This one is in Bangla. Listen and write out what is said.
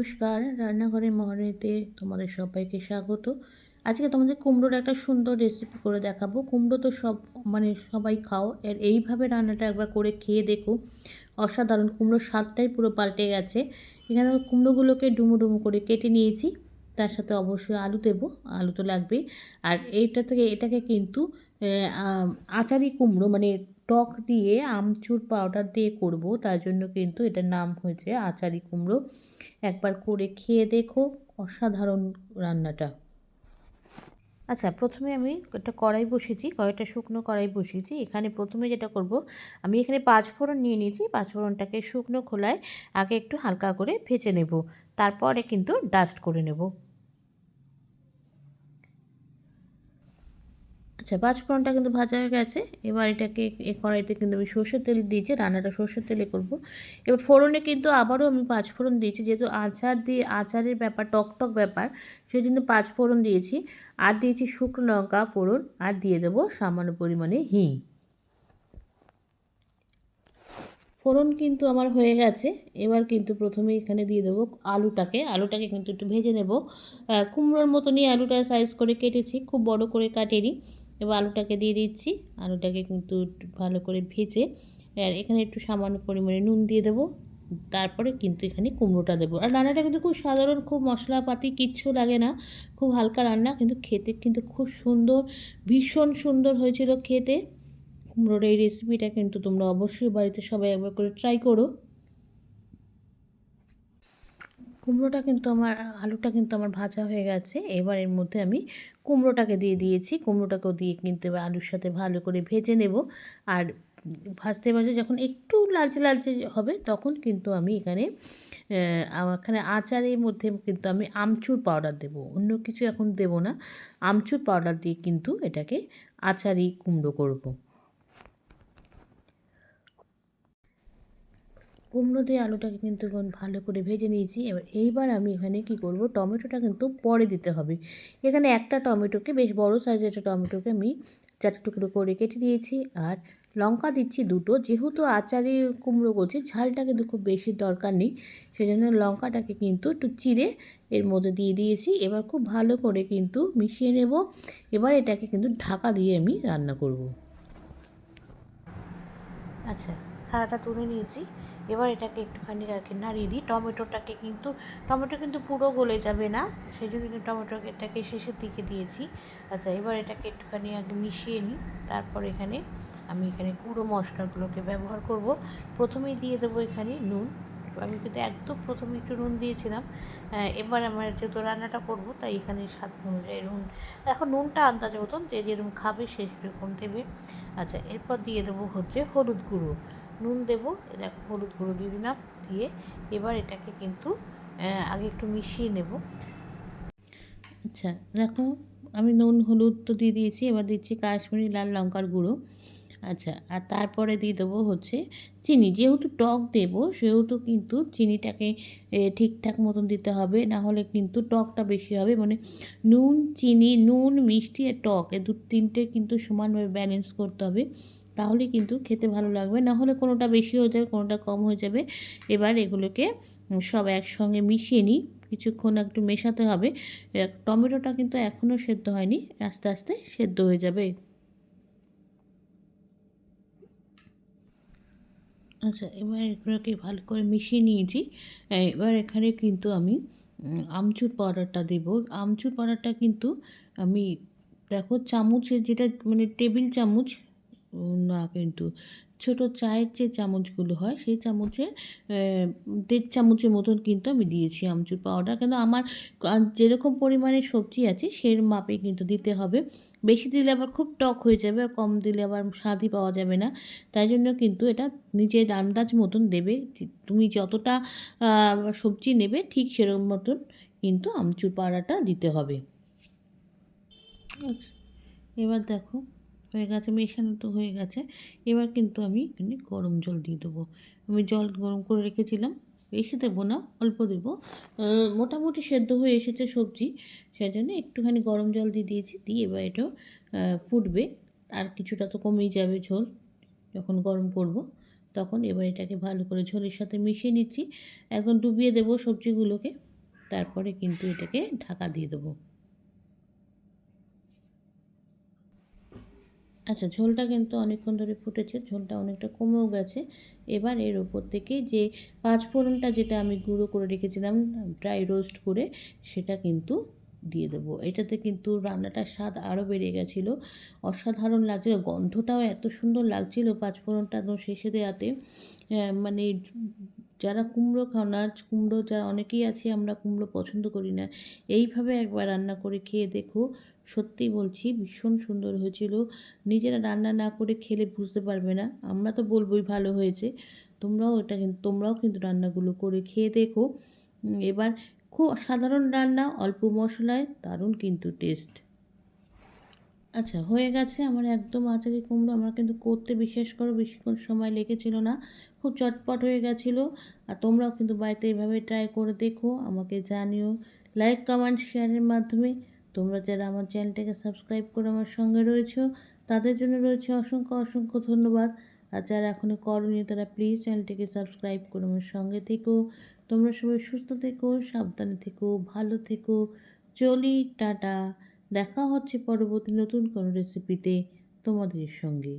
নমস্কার, রান্নাঘরের মহনীতে তোমাদের সবাইকে স্বাগত। আজকে তোমাদের কুমড়োর একটা সুন্দর রেসিপি করে দেখাবো। কুমড়ো তো সব মানে সবাই খাও, এর এইভাবে রান্নাটা একবার করে খেয়ে দেখো। অসাধারণ, কুমড়োর স্বাদটাই পুরো পাল্টে গেছে। এখানে কুমড়োগুলোকে ডুমো ডুমো করে কেটে নিয়েছি। তার সাথে অবশ্যই আলু দেবো, আলু তো লাগবেই। আর এইটা থেকে, এটাকে কিন্তু আচারি কুমড়ো মানে টক দিয়ে আমচুর পাউডার দিয়ে করব, তার জন্য কিন্তু এটার নাম হয়েছে আচারি কুমড়ো। একবার করে খেয়ে দেখো, অসাধারণ রান্নাটা। আচ্ছা প্রথমে আমি একটা কড়াই বসিয়েছি, কড়াইটা শুকনো কড়াই বসিয়েছি। এখানে প্রথমে যেটা করব, আমি এখানে পাঁচ ফোড়ন নিয়ে নিয়েছি, পাঁচ ফোড়নটাকে শুকনো খোলায় আগে একটু হালকা করে ভেজে নেব, তারপরে কিন্তু ডাস্ট করে নেব। আচ্ছা পাঁচফোড়নটা কিন্তু ভাজা হয়ে গেছে। এবার এটাকে এ কড়াইতে কিন্তু আমি সর্ষের তেল দিয়েছি, রান্নাটা সর্ষের তেলে করব। এবার ফোড়নে কিন্তু আবারও আমি পাঁচফোড়ন দিয়েছি, যেহেতু আচার দিয়ে, আচারের ব্যাপার, টকটক ব্যাপার সেই জন্য পাঁচফোড়ন দিয়েছি। আর দিয়েছি শুকনো লঙ্কা ফোড়ন, আর দিয়ে দেবো সামান্য পরিমাণে হিং। ফোড়ন কিন্তু আমার হয়ে গেছে। এবার কিন্তু প্রথমে এখানে দিয়ে দেবো আলুটাকে। আলুটাকে কিন্তু একটু ভেজে নেব। কুমড়োর মতনই আলুটা সাইজ করে কেটেছি, খুব বড় করে কাটেনি। এবার আলুটাকে দিয়ে দিচ্ছি। আলুটাকে কিন্তু ভালো করে ভেজে, আর এখানে একটু সামান্য পরিমাণে নুন দিয়ে দেবো। তারপরে কিন্তু এখানে কুমড়োটা দেবো। আর রান্নাটা কিন্তু খুব সাধারণ, খুব মশলাপাতি, কিচ্ছু লাগে না। খুব হালকা রান্না, কিন্তু খেতে কিন্তু খুব সুন্দর, ভীষণ সুন্দর হয়েছিল খেতে। কুমড়োর এই রেসিপিটা কিন্তু তোমরা অবশ্যই বাড়িতে সবাই একবার করে ট্রাই করো। কুমড়োটা কিন্তু আমার, আলুটা কিন্তু আমার ভাজা হয়ে গেছে। এবার এর মধ্যে আমি কুমড়োটাকে দিয়ে দিয়েছি। কুমড়োটাকেও দিয়ে কিন্তু এবার আলুর সাথে ভালো করে ভেজে নেব। আর ভাজতে ভাজতে যখন একটু লালচে লালচে হবে, তখন কিন্তু আমি এখানে এখানে আচারের মধ্যে কিন্তু আমি আমচুর পাউডার দেব। অন্য কিছু এখন দেব না। আমচুর পাউডার দিয়ে কিন্তু এটাকে আচারি কুমড়ো করব। কুমড়ো দিয়ে আলুটাকে কিন্তু ভালো করে ভেজে নিয়েছি। এবার এইবার আমি এখানে কি করব, টমেটোটা কিন্তু পরে দিতে হবে। এখানে একটা টমেটোকে, বেশ বড় সাইজের একটা টমেটোকে আমি চারটে টুকরো করে কেটে দিয়েছি। আর লঙ্কা দিচ্ছি দুটো, যেহেতু আচারে কুমড়ো করছি, ঝালটা কিন্তু খুব বেশি দরকার নেই। সেই জন্য লঙ্কাটাকে কিন্তু একটু চিড়ে এর মধ্যে দিয়ে দিয়েছি। এবার খুব ভালো করে কিন্তু মিশিয়ে নেব। এবার এটাকে কিন্তু ঢাকা দিয়ে আমি রান্না করব। আচ্ছা। থালাটা তুলে নিয়েছি। এবার এটাকে একটুখানি নাড়িয়ে দিই টমেটোটাকে কিন্তু, টমেটো কিন্তু পুরো গলে যাবে না। সেই জন্য কিন্তু টমেটোটাকে শেষের দিকে দিয়েছি। আচ্ছা এবার এটাকে একটুখানি আগে মিশিয়ে নিই। তারপর এখানে আমি এখানে গুঁড়ো মশলাগুলোকে ব্যবহার করব। প্রথমেই দিয়ে দেবো এখানে নুন। আমি কিন্তু একদম প্রথমে একটু নুন দিয়েছিলাম। এবার আমার যেহেতু রান্নাটা করব, তাই এখানে স্বাদ অনুযায়ী নুন। এখন নুনটা আন্দাজ মতন যে যেরকম খাবে সে সেরকম দেবে। আচ্ছা এরপর দিয়ে দেবো হচ্ছে হলুদ গুঁড়ো। নুন দেবো দেখো হলুদ গুঁড়ো দিয়ে দিলাম, দিয়ে এবার এটাকে কিন্তু আগে একটু মিশিয়ে নেব। আচ্ছা দেখো আমি নুন, হলুদ তো দিয়ে দিয়েছি, এবার দিচ্ছি কাশ্মীরি লাল লঙ্কার গুঁড়ো। আচ্ছা আর তারপরে দিয়ে দেবো হচ্ছে চিনি, যেহেতু টক দেব, সেহেতু কিন্তু চিনিটাকে ঠিকঠাক মতন দিতে হবে, না হলে কিন্তু টকটা বেশি হবে মানে নুন, চিনি, নুন, মিষ্টি আর টক, এ দু তিনটে কিন্তু সমানভাবে ব্যালেন্স করতে হবে। তাহলে কিন্তু খেতে ভালো লাগবে। না হলে কোনোটা বেশি হয়ে যাবে, কোনোটা কম হয়ে যাবে। এবার এগুলোকে সব একসঙ্গে মিশিয়ে নিই। কিছুক্ষণ একটু মেশাতে হবে। টমেটোটা কিন্তু এখনও সেদ্ধ হয়নি, আস্তে আস্তে সেদ্ধ হয়ে যাবে। আচ্ছা এবার এগুলোকে ভালো করে মিশিয়ে নিয়েছি। এবার এখানে কিন্তু আমি আমচুর পাউডারটা দেব। আমচুর পাউডারটা কিন্তু আমি, দেখো চামচের যেটা মানে টেবিল চামচ না কিন্তু ছোটো চায়ের যে চামচগুলো হয়, সেই চামচে দেড় চামচের মতন কিন্তু আমি দিয়েছি আমচুর পাউডার। কিন্তু আমার যেরকম পরিমাণে সবজি আছে সেই মাপে কিন্তু দিতে হবে। বেশি দিলে আবার খুব টক হয়ে যাবে আর কম দিলে আবার স্বাদই পাওয়া যাবে না। তাই জন্য কিন্তু এটা নিজের আন্দাজ মতন দেবে। তুমি যতটা সবজি নেবে, ঠিক সেরকম মতন কিন্তু আমচুর পাউডারটা দিতে হবে। আচ্ছা এবার দেখো। হয়ে গেছে, মেশানো তো হয়ে গেছে। এবার কিন্তু আমি এখানে গরম জল দিয়ে দেবো। আমি জল গরম করে রেখেছিলাম বেশি দেবো না, অল্প দেবো। মোটামুটি সেদ্ধ হয়ে এসেছে সবজি সেই জন্য একটুখানি গরম জল দিয়ে দিয়েছি, দিয়ে এবার এটা ফুটবে। আর কিছুটা তো কমেই যাবে ঝোল, যখন গরম করব, তখন এবার এটাকে ভালো করে ঝোলের সাথে মিশিয়ে নিচ্ছি। এখন ডুবিয়ে দেবো সবজিগুলোকে, তারপরে কিন্তু এটাকে ঢাকা দিয়ে দেবো। আচ্ছা ঝোলটা কিন্তু অনেকক্ষণ ধরে ফুটেছে, ঝোলটা অনেকটা কমেও গেছে। এবার এর ওপর থেকে যে পাঁচফোড়নটা যেটা আমি গুঁড়ো করে রেখেছিলাম ড্রাই রোস্ট করে, সেটা কিন্তু দিয়ে দেবো। এটাতে কিন্তু রান্নাটার স্বাদ আরও বেড়ে গেছিল। অসাধারণ লাগছিল, গন্ধটাও এত সুন্দর লাগছিল পাঁচফোড়নটা একদম শেষে দেওয়াতে। মানে যারা কুমড়ো খাও না, কুমড়ো যা অনেকেই আছে, আমরা কুমড়ো পছন্দ করি না, এইভাবে একবার রান্না করে খেয়ে দেখো। সত্যি বলছি, ভীষণ সুন্দর হয়েছিল। নিজেরা রান্না না করে খেলে বুঝতে পারবে না, আমরা তো বলবোই ভালো হয়েছে। তোমরাও এটা কিন্তু তোমরাও কিন্তু রান্নাগুলো করে খেয়ে দেখো। এবার খুব সাধারণ রান্না, অল্প মশলায়, দারুণ কিন্তু টেস্ট আচ্ছা হয়ে গেছে আমার একদম আচারি কুমড়ো। আমার কিন্তু করতে বিশেষ করে বেশিক্ষণ সময় লেগেছিল না। খুব চটপট হয়ে গেছিল। আর তোমরাও কিন্তু বাড়িতে এভাবে ট্রাই করে দেখো, আমাকে জানিও। লাইক কমেন্ট শেয়ারের মাধ্যমে তোমরা যারা আমার চ্যানেলটাকে সাবস্ক্রাইব করে আমার সঙ্গে রয়েছো, তাদের জন্য রয়েছে অসংখ্য অসংখ্য ধন্যবাদ। আর যারা এখনও করনি, তারা প্লিজ চ্যানেলটিকে সাবস্ক্রাইব করে আমার সঙ্গে থেকো। তোমরা সবাই সুস্থ থেকো, সাবধানে থেকো, ভালো থেকো। চলি, টাটা। দেখা হচ্ছে পরবর্তী নতুন কোনো রেসিপিতে তোমাদের সঙ্গে।